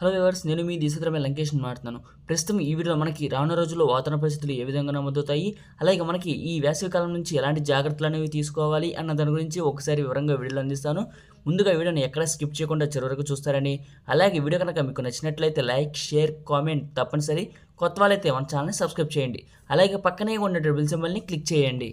Hello viewers నేను మీ దిశద్రమే లంకేష్ మాట్లాడుతున్నాను ప్రస్తుతం ఈ వీడియోలో మనకి రానున్న రోజుల్లో వాతావరణ పరిస్థితులు ఏ విధంగా నమోదవుతాయి? అలాగే మనకి ఈ వేసవి కాలం నుంచి ఎలాంటి జాగ్రత్తలు అనేవి తీసుకోవాలి అన్న దాని గురించి ఒకసారి వివరంగా వీడియోలు అందిస్తాను. ముందుగా వీడియోని ఎక్కడ స్కిప్ చేయకుండా చివరకు చూస్తారని. అలాగే వీడియో కనుక మీకు నచ్చినట్లయితే లైక్ షేర్ కామెంట్ తప్పనిసరి. కొత్త వాళ్ళైతే మన ఛానల్ని సబ్స్క్రైబ్ చేయండి. అలాగే పక్కనే ఉన్న డబుల్ సింబల్ని క్లిక్ చేయండి.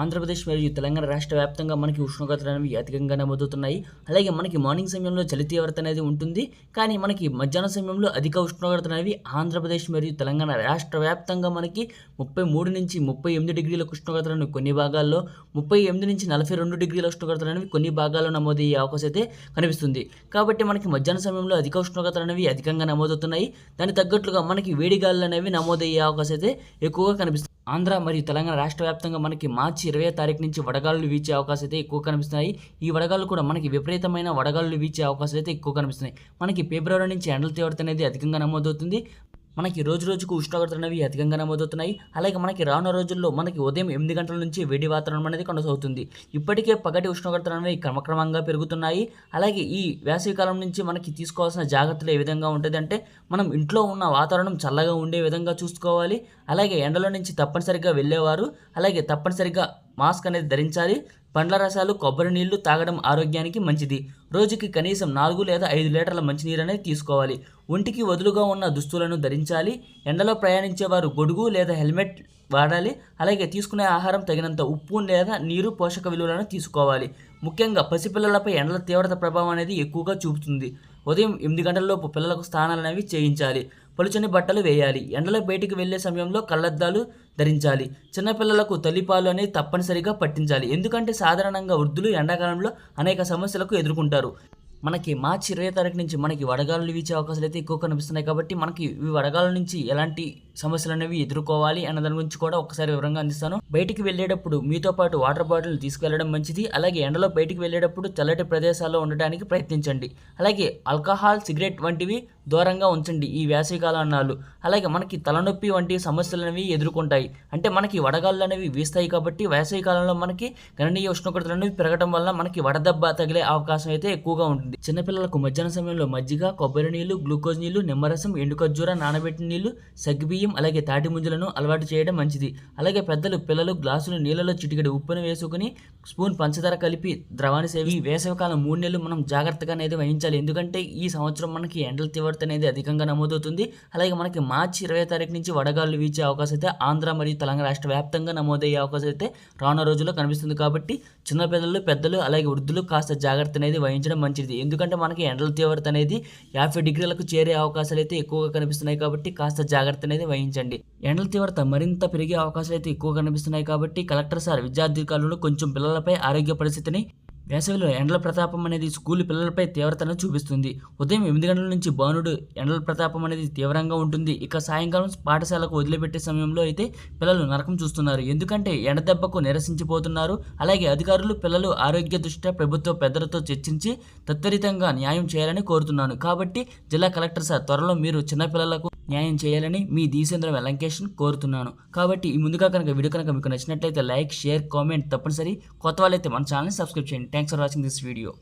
ఆంధ్రప్రదేశ్ మరియు తెలంగాణ రాష్ట్ర వ్యాప్తంగా మనకి ఉష్ణోగ్రతలు అనేవి అధికంగా నమోదవుతున్నాయి. అలాగే మనకి మార్నింగ్ సమయంలో చలి తీవ్రత అనేది ఉంటుంది. కానీ మనకి మధ్యాహ్నం సమయంలో అధిక ఉష్ణోగ్రతలు అనేవి ఆంధ్రప్రదేశ్ మరియు తెలంగాణ రాష్ట్ర వ్యాప్తంగా మనకి ముప్పై మూడు నుంచి ముప్పై ఎనిమిది డిగ్రీల ఉష్ణోగ్రతలను కొన్ని భాగాల్లో ముప్పై ఎనిమిది నుంచి నలభై రెండు డిగ్రీల ఉష్ణోగ్రతలు అనేవి కొన్ని భాగాల్లో నమోదయ్యే అవకాశం అయితే కనిపిస్తుంది. కాబట్టి మనకి మధ్యాహ్నం సమయంలో అధిక ఉష్ణోగ్రతలు అనేవి అధికంగా నమోదవుతున్నాయి. దానికి తగ్గట్లుగా మనకి వేడిగాలు అనేవి నమోదయ్యే అవకాశం అయితే ఎక్కువగా కనిపిస్తుంది. ఆంధ్ర మరియు తెలంగాణ రాష్ట్ర వ్యాప్తంగా మనకి మార్చి ఇరవై తారీఖు నుంచి వడగాలులు వీచే అవకాశం అయితే ఎక్కువ కనిపిస్తున్నాయి. ఈ వడగాలు కూడా మనకి విపరీతమైన వడగాలులు వీచే అవకాశం అయితే ఎక్కువ కనిపిస్తున్నాయి. మనకి ఫిబ్రవరి నుంచి ఎండల తీవ్రత అనేది అధికంగా నమోదవుతుంది. మనకి రోజు రోజుకు ఉష్ణోగ్రతలు అనేవి అధికంగా నమోదవుతున్నాయి. అలాగే మనకి రానున్న రోజుల్లో మనకి ఉదయం ఎనిమిది గంటల నుంచి వేడి వాతావరణం అనేది కొనసాగుతుంది. ఇప్పటికే పగటి ఉష్ణోగ్రతలు అనేవి క్రమక్రమంగా పెరుగుతున్నాయి. అలాగే ఈ వేసవి కాలం నుంచి మనకి తీసుకోవాల్సిన జాగ్రత్తలు ఏ విధంగా ఉంటుంది అంటే మనం ఇంట్లో ఉన్న వాతావరణం చల్లగా ఉండే విధంగా చూసుకోవాలి. అలాగే ఎండలో నుంచి తప్పనిసరిగా వెళ్ళేవారు. అలాగే తప్పనిసరిగా మాస్క్ అనేది ధరించాలి. పండ్ల రసాలు కొబ్బరి నీళ్ళు తాగడం ఆరోగ్యానికి మంచిది. రోజుకి కనీసం నాలుగు లేదా ఐదు లీటర్ల మంచినీరు అనేది తీసుకోవాలి. ఒంటికి వదులుగా ఉన్న దుస్తులను ధరించాలి. ఎండలో ప్రయాణించే వారు గొడుగు లేదా హెల్మెట్ వాడాలి. అలాగే తీసుకునే ఆహారం తగినంత ఉప్పు లేదా నీరు పోషక విలువలను తీసుకోవాలి. ముఖ్యంగా పసిపిల్లలపై ఎండల తీవ్రత ప్రభావం అనేది ఎక్కువగా చూపుతుంది. ఉదయం ఎనిమిది గంటలలోపు పిల్లలకు స్నానాలు అనేవి చేయించాలి. పలుచని బట్టలు వేయాలి. ఎండలో బయటికి వెళ్ళే సమయంలో కళ్ళద్దాలు ధరించాలి. చిన్నపిల్లలకు తల్లిపాలు అనేది తప్పనిసరిగా పట్టించాలి. ఎందుకంటే సాధారణంగా వృద్ధులు ఎండాకాలంలో అనేక సమస్యలకు ఎదుర్కొంటారు. మనకి మార్చి ఇరవై తారీఖు నుంచి మనకి వడగాలు వీచే అవకాశాలు అయితే ఎక్కువ కనిపిస్తున్నాయి కాబట్టి మనకి ఈ వడగాల నుంచి ఎలాంటి సమస్యలు అనేవి ఎదుర్కోవాలి అన్న దాని గురించి కూడా ఒకసారి వివరంగా అందిస్తాను. బయటికి వెళ్ళేటప్పుడు మీతో పాటు వాటర్ బాటిల్ తీసుకెళ్ళడం మంచిది. అలాగే ఎండలో బయటికి వెళ్ళేటప్పుడు చల్లటి ప్రదేశాల్లో ఉండడానికి ప్రయత్నించండి. అలాగే ఆల్కహాల్ సిగరెట్ వంటివి దూరంగా ఉంచండి ఈ వేసవికాలం అన్నాలు అలాగే మనకి తలనొప్పి వంటి సమస్యలు అనేవి ఎదుర్కొంటాయి. అంటే మనకి వడగాళ్ళు అనేవి వీస్తాయి కాబట్టి వేసవి కాలంలో మనకి గణనీయ ఉష్ణోగ్రతలు అనేవి పెరగడం వల్ల మనకి వడదెబ్బ తగిలే అవకాశం అయితే ఎక్కువగా ఉంటుంది. చిన్నపిల్లలకు మధ్యాహ్న సమయంలో మజ్జిగ కొబ్బరి నీళ్ళు గ్లూకోజ్ నీళ్ళు నిమ్మరసం ఎండు ఖర్జూర నానబెట్టిన నీళ్ళు బియ్యం అలాగే తాటి ముంజలను అలవాటు చేయడం మంచిది. అలాగే పెద్దలు పిల్లలు గ్లాసులు నీళ్ళలో చిటికెడు ఉప్పును వేసుకుని స్పూన్ పంచదార కలిపి ద్రవాన్ని సేవి వేసవికాలం మూడు నెలలు మనం జాగ్రత్తగా అనేది వహించాలి. ఎందుకంటే ఈ సంవత్సరం మనకి ఎండల తీవ్రత అనేది అధికంగా నమోదవుతుంది. అలాగే మనకి మార్చి ఇరవై తారీఖు నుంచి వడగాళ్ళు వీచే అవకాశం అయితే ఆంధ్ర మరియు తెలంగాణ రాష్ట్ర వ్యాప్తంగా నమోదయ్యే అవకాశం అయితే రానున్న రోజుల్లో కనిపిస్తుంది. కాబట్టి చిన్నపిల్లలు పెద్దలు అలాగే వృద్ధులు కాస్త జాగ్రత్త అనేది వహించడం మంచిది. ఎందుకంటే మనకి ఎండల తీవ్రత అనేది యాభై డిగ్రీలకు చేరే అవకాశాలు అయితే ఎక్కువగా కనిపిస్తున్నాయి. కాబట్టి కాస్త జాగ్రత్త అనేది వహించండి. ఎండల తీవ్రత మరింత పెరిగే అవకాశాలు అయితే ఎక్కువ కనిపిస్తున్నాయి కాబట్టి కలెక్టర్ సార్ విద్యార్థికారులు కొంచెం పిల్లలపై ఆరోగ్య పరిస్థితిని వేసవిలో ఎండల ప్రతాపం అనేది స్కూల్ పిల్లలపై తీవ్రతను చూపిస్తుంది. ఉదయం ఎనిమిది గంటల నుంచి బాణుడు ఎండల ప్రతాపం అనేది తీవ్రంగా ఉంటుంది. ఇక సాయంకాలం పాఠశాలకు వదిలిపెట్టే సమయంలో అయితే పిల్లలు నరకం చూస్తున్నారు. ఎందుకంటే ఎండ దెబ్బకు నిరసించిపోతున్నారు. అలాగే అధికారులు పిల్లలు ఆరోగ్య దృష్ట్యా ప్రభుత్వ పెద్దలతో చర్చించి తత్వరితంగా న్యాయం చేయాలని కోరుతున్నాను. కాబట్టి జిల్లా కలెక్టర్ సార్ త్వరలో మీరు చిన్నపిల్లలకు న్యాయం చేయాలని మీ దీసేంద్ర వెలంకేషన్ కోరుతున్నాను. కాబట్టి ఈ ముందుగా కనుక వీడియో కనుక మీకు నచ్చినట్లయితే లైక్ షేర్ కామెంట్ తప్పనిసరి. కొత్త వాళ్ళైతే మన ఛానల్ని సబ్స్క్రైబ్ చేయండి. Thanks for watching this video